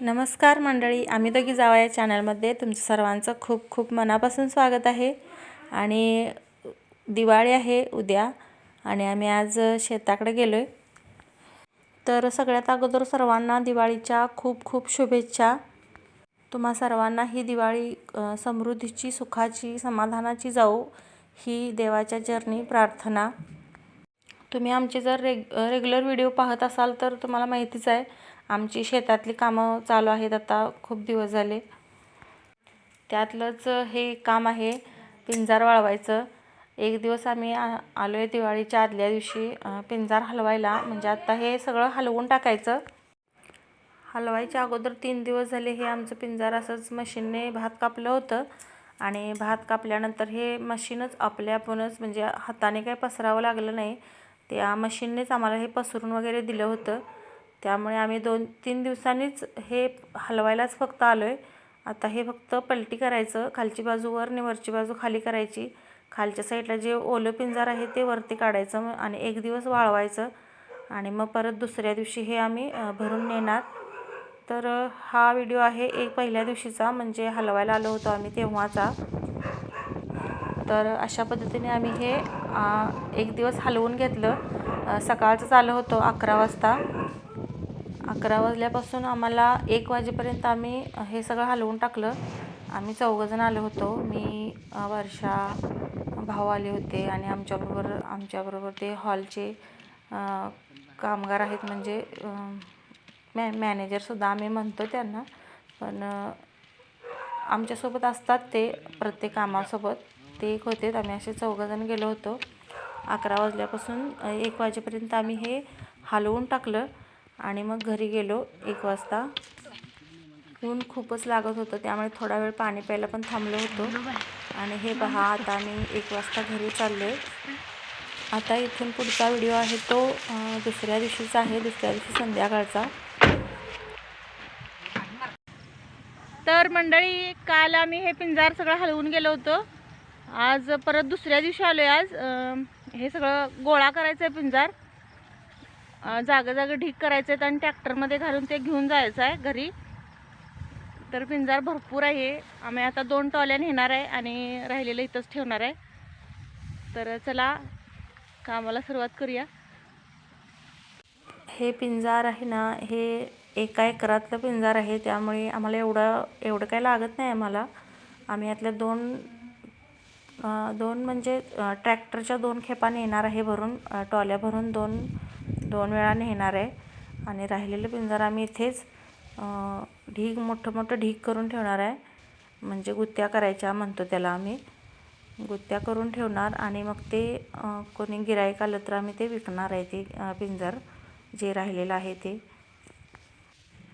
नमस्कार मंडळी आम्ही दोघी जावा या चॅनलमध्ये. तुमचं सर्वांचं खूप खूप मनापासून स्वागत आहे. आणि दिवाळी आहे उद्या आणि आम्ही आज शेताकडे गेलो आहे तर सगळ्यात अगोदर सर्वांना दिवाळीच्या खूप खूप शुभेच्छा. तुम्हा सर्वांना ही दिवाळी समृद्धीची सुखाची समाधानाची जाऊ ही देवाच्या चरणी प्रार्थना. तुम्ही आमचे जर रेग रेग्युलर व्हिडिओ पाहत असाल तर तुम्हाला माहितीच आहे आमची शेतातली कामं चालू आहेत आता खूप दिवस झाले. त्यातलंच हे काम आहे पिंजार वाळवायचं. एक दिवस आम्ही आ आलो आहे दिवाळीच्या आदल्या दिवशी पिंजार हलवायला. म्हणजे आत्ता हे सगळं हलवून टाकायचं. हलवायच्या अगोदर तीन दिवस झाले हे आमचं पिंजार असंच मशीनने भात कापलं होतं. आणि भात कापल्यानंतर हे मशीनच आपल्या आपणच म्हणजे हाताने काही पसरावं लागलं नाही. त्या मशीननेच आम्हाला हे पसरून वगैरे दिलं होतं. त्यामुळे आम्ही दोन तीन दिवसांनीच हे हलवायलाच फक्त आलो आहे आता हे फक्त पलटी करायचं खालची बाजू वर आणि वरची बाजू खाली करायची. खालच्या साईडला जे ओलं पिंजार आहे ते वरती काढायचं मग आणि एक दिवस वाळवायचं. आणि मग परत दुसऱ्या दिवशी हे आम्ही भरून नेणार. तर हा व्हिडिओ आहे एक पहिल्या दिवशीचा म्हणजे हलवायला आलो होतो आम्ही तेव्हाचा. तर अशा पद्धतीने आम्ही हे एक दिवस हलवून घेतलं. सकाळचं आलं होतं अकरा वाजता. अकरा वाजल्यापासून आम्हाला एक वाजेपर्यंत आम्ही हे सगळं हलवून टाकलं. आम्ही चौघंजण आलो होतो. मी वर्षा भाऊ आले होते आणि आमच्याबरोबर आमच्याबरोबर ते हॉलचे कामगार आहेत. म्हणजे मॅ मॅनेजरसुद्धा आम्ही म्हणतो त्यांना. पण आमच्यासोबत असतात ते प्रत्येक कामासोबत. ते एक होते. आम्ही असे चौघंजण गेलो होतो. अकरा वाजल्यापासून एक वाजेपर्यंत आम्ही हे हलवून टाकलं. आणि मग घरी गेलो एक वाजता. ऊन खूपच लागत होतं त्यामुळे थोडा वेळ पाणी प्यायला पण थांबलो होतो. आणि हे पहा आता आम्ही एक वाजता घरी चाललो. आहे आता इथून पुढचा व्हिडिओ आहे तो दुसऱ्या दिवशीचा आहे दुसऱ्या दिवशी संध्याकाळचा. तर मंडळी काल आम्ही हे पिंजार सगळं हलवून गेलो होतो. आज परत दुसऱ्या दिवशी आलो आहे आज हे सगळं गोळा करायचं आहे पिंजार. जागा जागा ढीक करायचे आहेत आणि ट्रॅक्टरमध्ये घालून ते घेऊन जायचं आहे घरी. तर पिंजार भरपूर आहे. आम्ही आता दोन टॉल्या नेणार आहे आणि राहिलेलं इथंच ठेवणार आहे. तर चला कामाला सुरुवात करूया. हे पिंजार आहे ना हे एका एकरातलं पिंजार आहे. त्यामुळे आम्हाला एवढं एवढं काही लागत नाही आम्हाला. आम्ही यातल्या दोन दोन म्हणजे ट्रॅक्टरच्या दोन खेपा नेणार आहे भरून टॉल्या भरून दोन दोन वेळा नेणार आहे. आणि राहिलेलं पिंजर आम्ही इथेच ढीग मोठं मोठं ढीग करून ठेवणार आहे. म्हणजे गुत्त्या करायच्या म्हणतो त्याला आम्ही. गुत्त्या करून ठेवणार आणि मग ते कोणी गिरायक आलं तर आम्ही ते विकणार आहे ते पिंजर जे राहिलेलं आहे ते.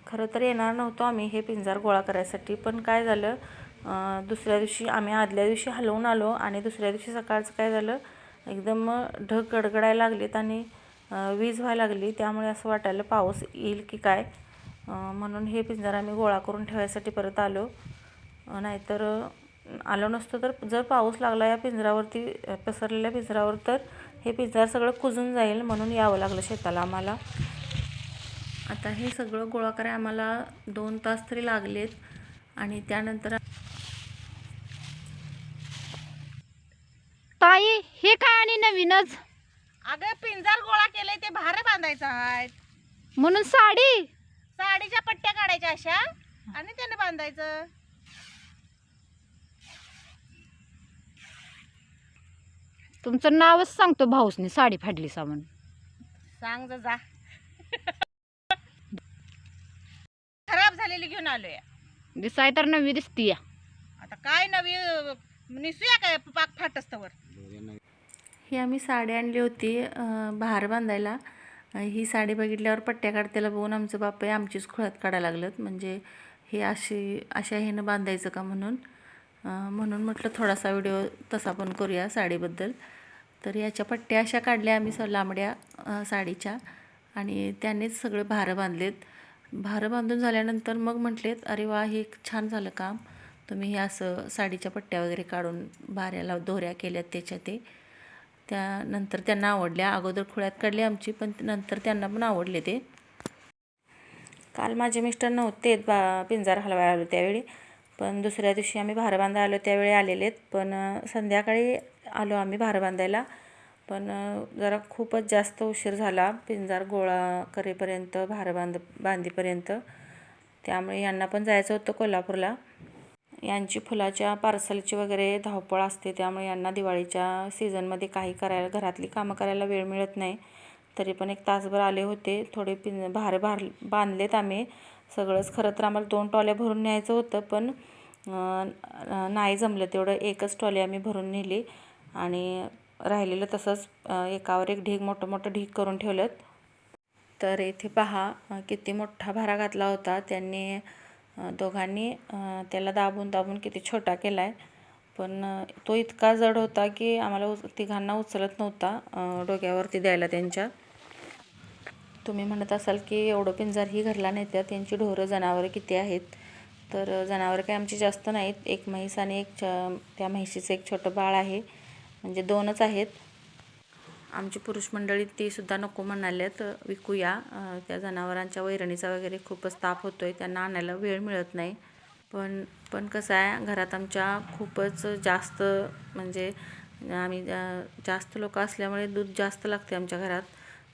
खरं तर येणार नव्हतो आम्ही हे पिंजर गोळा करायसाठी पण काय झालं दुसऱ्या दिवशी आम्ही आदल्या दिवशी हलवून आलो आणि दुसऱ्या दिवशी सकाळचं काय झालं एकदम ढग गडगडायला लागलेत आणि वीज व्हायला लागली. त्यामुळे असं वाटायला पाऊस येईल की काय? म्हणून हे पिंजरा आम्ही गोळा करून ठेवायसाठी परत आलो. नाहीतर आलो नसतो तर जर पाऊस लागला या पिंजरावरती पसरलेल्या पिंजरावर तर हे पिंजार सगळं कुजून जाईल म्हणून यावं लागलं शेताला आम्हाला. आता हे सगळं गोळा करायला आम्हाला दोन तास तरी लागलेत आणि त्यानंतर ताई हे काय आणि नवीनच? अगं पिंजर गोळा केलंय ते भार बांधायचं आहे म्हणून साडी? साडीच्या पट्ट्या काढायच्या अशा आणि त्याने बांधायचं. तुमचं नावच सांगतो भाऊसने साडी फाडली सामान सांग जा जा. खराब झालेली घेऊन आलोय. दिसाय तर नवी दिसती या आता काय नवी निसूया काय पाक फाटस्तवर? ही आम्ही साडी आणली होती भार बहार बांधायला ही साडी बघितल्यावर पट्ट्या काढतेला बघून आमचं बाप आमचीच खुळ्यात काढायला लागलं म्हणजे हे अशी अशा ह्यानं बांधायचं का म्हणून. म्हणून म्हटलं थोडासा व्हिडिओ तसा पण करूया साडीबद्दल. तर याच्या पट्ट्या अशा काढल्या आम्ही स लांबड्या साडीच्या. आणि त्यानेच सगळे भारं बांधलेत. भारं बांधून झाल्यानंतर मग म्हटलेत अरे वा हे छान झालं काम. तुम्ही हे असं साडीच्या पट्ट्या वगैरे काढून भाऱ्याला दोऱ्या केल्यात त्याच्या ते. त्यानंतर त्यांना आवडल्या. अगोदर खुळ्यात काढली आमची पण नंतर त्यांना पण आवडले ते. काल माझे मिस्टर नव्हते बा पिंजार हलवायला आलो त्यावेळी. पण दुसऱ्या दिवशी आम्ही भार बांधायला आलो त्यावेळी आलेले आहेत. पण संध्याकाळी आलो आम्ही भार बांधायला. पण जरा खूपच जास्त उशीर झाला. पिंजार गोळा करेपर्यंत भार बांध बांधीपर्यंत. त्यामुळे यांना पण जायचं होतं कोल्हापूरला. यांची फुलाच्या पार्सलची वगैरे धावपळ असते त्यामुळे यांना दिवाळीच्या सीझनमध्ये काही करायला घरातली कामं करायला वेळ मिळत नाही. तरी पण एक तासभर आले होते. थोडे पिन भार भार बांधलेत आम्ही. सगळंच खरं तर आम्हाला दोन टॉल्या भरून न्यायचं होतं पण नाही जमलं. तेवढं एकच टॉली आम्ही भरून नेली आणि राहिलेलं तसंच एकावर एक ढीग मोठं मोठं ढीग करून ठेवलं तर इथे पहा किती मोठा भारा घातला होता. त्यांनी दोघांनी त्याला दाबून दाबून किती छोटा केला आहे पण तो इतका जड होता की आम्हाला उच तिघांना उचलत नव्हता डोक्यावरती द्यायला त्यांच्या. तुम्ही म्हणत असाल की एवढं पिंजर ही घरला नेत्या त्यांची ढोरं जनावरं किती आहेत? तर जनावरं काही आमची जास्त नाहीत. एक म्हैस आणि एक छ त्या म्हैशीचं एक छोटं बाळ आहे. म्हणजे दोनच आहेत. आमची पुरुष मंडळी ती सुद्धा नको म्हणाल्यात विकूया. त्या जनावरांच्या वैरणीचा वगैरे खूपच ताप होतो आहे त्यांना आणायला वेळ मिळत नाही. पण पण कसं आहे घरात आमच्या खूपच जास्त म्हणजे आम्ही जास्त लोक असल्यामुळे दूध जास्त लागते आमच्या घरात.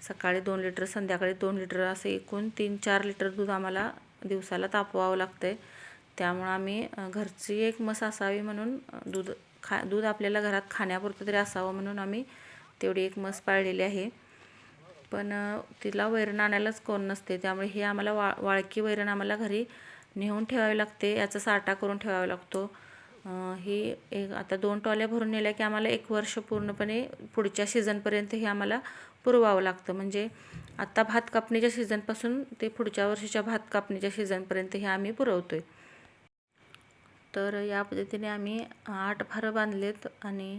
सकाळी दोन लिटर संध्याकाळी दोन लिटर असं एकूण तीन चार लिटर दूध आम्हाला दिवसाला तापवावं लागतं आहे त्यामुळं आम्ही घरची एक मस असावी म्हणून दूध खा दूध आपल्याला घरात खाण्यापुरतं तरी असावं म्हणून आम्ही तेवढी एक म्हस पाळलेली आहे. पण तिला वैरण आणायलाच कोण नसते. त्यामुळे हे आम्हाला वा वाळकी वैरण आम्हाला घरी नेऊन ठेवावी लागते. याचा साठा करून ठेवावा लागतो. ही एक आता दोन टॉल्या भरून नेल्या की आम्हाला एक वर्ष पूर्णपणे पुढच्या सीझनपर्यंत हे आम्हाला पुरवावं लागतं. म्हणजे आत्ता भात कापणीच्या सीझनपासून ते पुढच्या वर्षीच्या भात कापणीच्या सीझनपर्यंत हे आम्ही पुरवतो आहे तर या पद्धतीने आम्ही आठ भारं बांधलेत आणि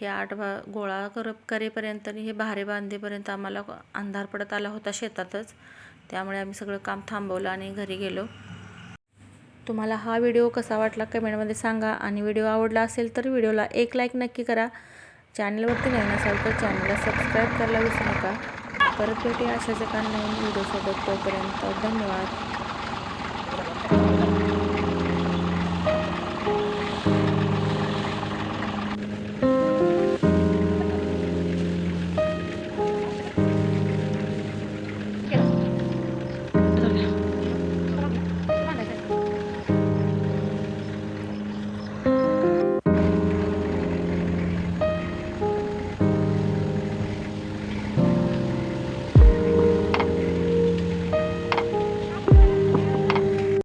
हे आठ भा गोळा कर करेपर्यंत आणि हे भारे बांधेपर्यंत आम्हाला अंधार पडत आला होता शेतातच. त्यामुळे आम्ही सगळं काम थांबवलं आणि घरी गेलो. तुम्हाला हा व्हिडिओ कसा वाटला कमेंटमध्ये सांगा आणि व्हिडिओ आवडला असेल तर व्हिडिओला एक लाईक नक्की करा. चॅनलवरती नवीन असाल तर चॅनलला सबस्क्राईब करायला विसरू नका. परत भेटूया अशाच एका नवीन व्हिडिओसोबत तोपर्यंत धन्यवाद.